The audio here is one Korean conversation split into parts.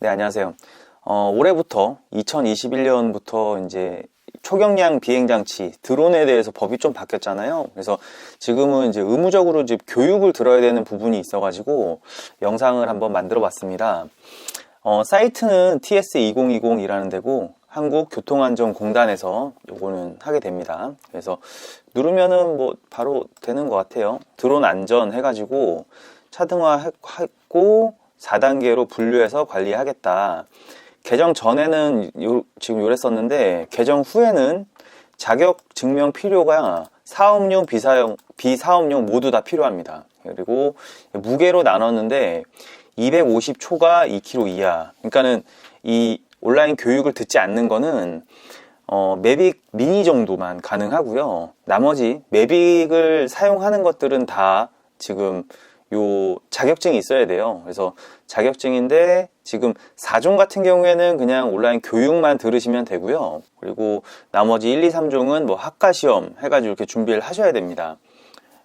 네, 안녕하세요. 어, 올해부터 2021년부터 이제 초경량 비행 장치 드론에 대해서 법이 좀 바뀌었잖아요. 그래서 지금은 이제 의무적으로 이제 교육을 들어야 되는 부분이 있어가지고 영상을 한번 만들어 봤습니다. 어, 사이트는 TS2020이라는 데고 한국교통안전공단에서 요거는 하게 됩니다. 그래서 누르면은 뭐 바로 되는 것 같아요. 드론 안전 해가지고 차등화 했고 4단계로 분류해서 관리하겠다. 개정 전에는 요, 지금 요랬었는데 개정 후에는 자격 증명 필요가 사업용 비사용 비사업용 모두 다 필요합니다. 그리고 무게로 나눴는데 250초가 2kg 이하. 그러니까는 이 온라인 교육을 듣지 않는 거는 어, 매빅 미니 정도만 가능하고요. 나머지 매빅을 사용하는 것들은 다 지금 요 자격증이 있어야 돼요. 그래서 자격증인데 지금 4종 같은 경우에는 그냥 온라인 교육만 들으시면 되고요. 그리고 나머지 1, 2, 3종은 뭐 학과 시험 해가지고 이렇게 준비를 하셔야 됩니다.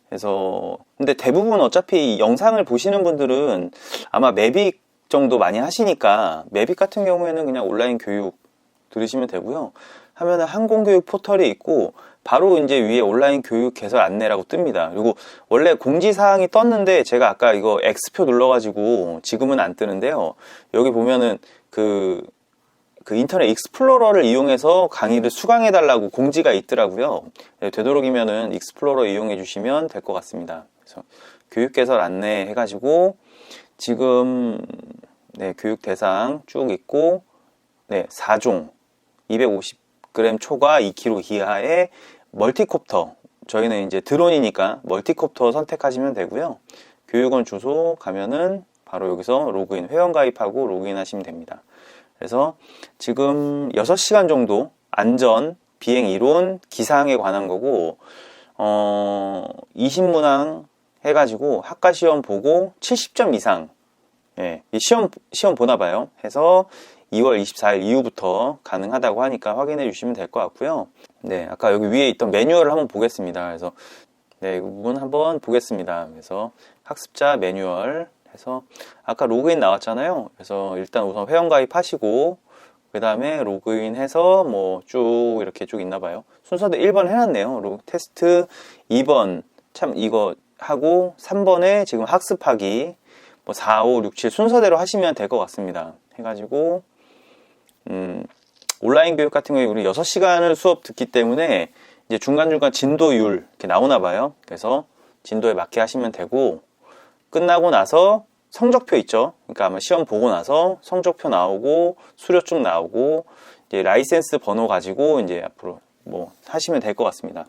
그래서 근데 대부분 어차피 이 영상을 보시는 분들은 아마 매빅 정도 많이 하시니까 매빅 같은 경우에는 그냥 온라인 교육 들으시면 되고요. 하면은 항공교육 포털이 있고 바로 이제 위에 온라인 교육 개설 안내라고 뜹니다. 그리고 원래 공지사항이 떴는데 제가 아까 이거 X표 눌러가지고 지금은 안 뜨는데요. 여기 보면은 그, 그 인터넷 익스플로러를 이용해서 강의를 수강해달라고 공지가 있더라고요. 네, 되도록이면은 익스플로러 이용해 주시면 될 것 같습니다. 그래서 교육 개설 안내 해가지고 지금 네, 교육 대상 쭉 있고 네, 4종 250g 초과 2kg 이하의 멀티콥터 저희는 이제 드론이니까 멀티콥터 선택하시면 되고요. 교육원 주소 가면은 바로 여기서 로그인 회원 가입하고 로그인 하시면 됩니다. 그래서 지금 6시간 정도 안전 비행 이론 기사항에 관한 거고 어 20문항 해 가지고 학과 시험 보고 70점 이상 예, 이 시험 시험 보나 봐요. 해서 2월 24일 이후부터 가능하다고 하니까 확인해 주시면 될 것 같고요. 네, 아까 여기 위에 있던 매뉴얼을 한번 보겠습니다. 그래서 네, 이 부분 한번 보겠습니다. 그래서 학습자 매뉴얼 해서 아까 로그인 나왔잖아요. 그래서 일단 우선 회원 가입하시고 그 다음에 로그인 해서 뭐 쭉 이렇게 쭉 있나 봐요. 순서도 1번 해놨네요. 로- 테스트 2번 참 이거 하고 3번에 지금 학습하기 뭐 4, 5, 6, 7 순서대로 하시면 될 것 같습니다. 해가지고 음, 온라인 교육 같은 경우에 우리 6시간을 수업 듣기 때문에 이제 중간중간 진도율 이렇게 나오나 봐요. 그래서 진도에 맞게 하시면 되고 끝나고 나서 성적표 있죠. 그러니까 아마 시험 보고 나서 성적표 나오고 수료증 나오고 이제 라이센스 번호 가지고 이제 앞으로 뭐 하시면 될 것 같습니다.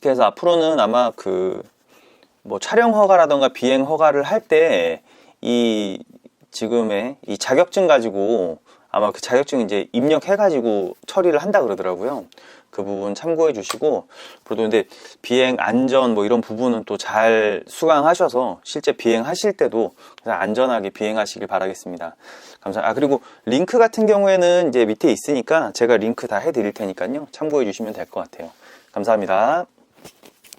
그래서 앞으로는 아마 그 뭐 촬영 허가라던가 비행 허가를 할 때 이 지금의 이 자격증 가지고 아마 그 자격증 이제 입력해가지고 처리를 한다 그러더라고요. 그 부분 참고해 주시고, 그래도 근데 비행 안전 뭐 이런 부분은 또 잘 수강하셔서 실제 비행하실 때도 그냥 안전하게 비행하시길 바라겠습니다. 감사. 아 그리고 링크 같은 경우에는 이제 밑에 있으니까 제가 링크 다 해드릴 테니까요. 참고해 주시면 될 것 같아요. 감사합니다.